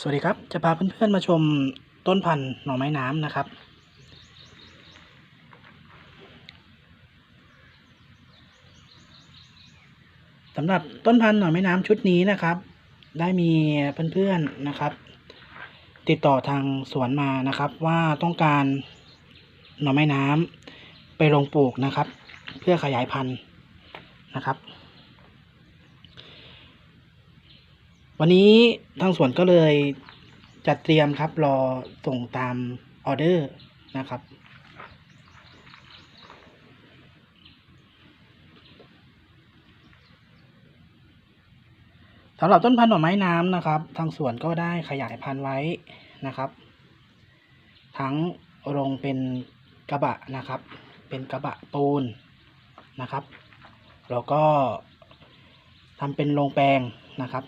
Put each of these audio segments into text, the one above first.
สวัสดีครับ จะพาเพื่อนๆมาชมต้นพันธุ์หน่อไม้น้ำนะครับ สำหรับต้นพันธุ์หน่อไม้น้ำชุดนี้นะครับ ได้มีเพื่อนๆนะครับ ติดต่อทางสวนมานะครับว่าต้องการหน่อไม้น้ำไปลงปลูกนะครับ เพื่อขยายพันธุ์นะครับ วันนี้ทางสวนก็เลยจัดเตรียมครับรอส่งตามออเดอร์นะครับ สำหรับต้นพันธุ์หน่อไม้น้ำนะครับ ทางสวนก็ได้ขยายพันธุ์ไว้นะครับ ทั้งลงเป็นกระบะนะครับ เป็นกระบะปูนนะครับ แล้วก็ทำเป็นโรงแปลงนะครับ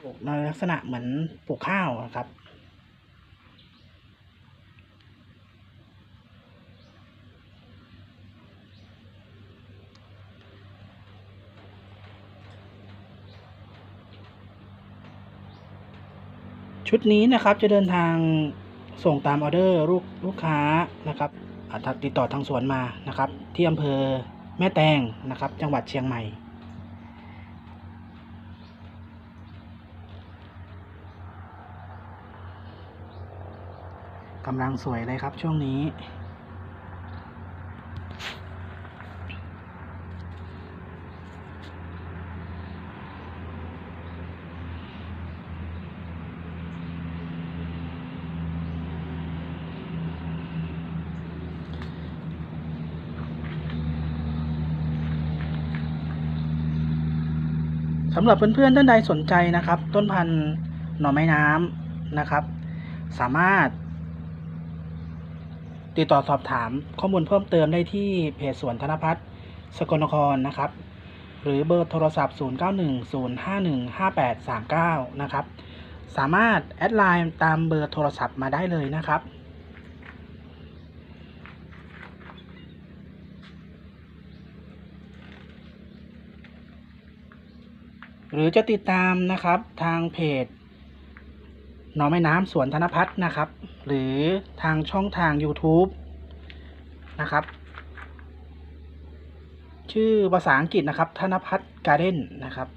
ปลูกในลักษณะเหมือนปลูกข้าวนะครับ ชุดนี้นะครับจะเดินทางส่งตามออเดอร์ลูกลูกค้านะครับติดต่อทางสวนมานะครับ ที่อำเภอแม่แตงนะครับ จังหวัดเชียงใหม่ กำลังสวยเลยครับช่วงนี้ สำหรับเพื่อนๆท่านใดสนใจนะครับ ต้นพันธุ์หน่อไม้น้ำนะครับ สามารถ ติดต่อสอบถามข้อมูลเพิ่มเติมได้ที่เพจสวนธนพัฒน์สกลนครนะครับ หรือเบอร์โทรศัพท์ 0910515839 นะครับ สามารถแอดไลน์ตามเบอร์โทรศัพท์มาได้เลยนะครับหรือจะติดตามนะครับทางเพจ หน่อไม้น้ำสวนธนพัฒน์นะครับ หรือทางช่องทาง YouTube นะครับ ชื่อภาษาอังกฤษนะครับ ธนพัฒน์การ์เด้นนะครับ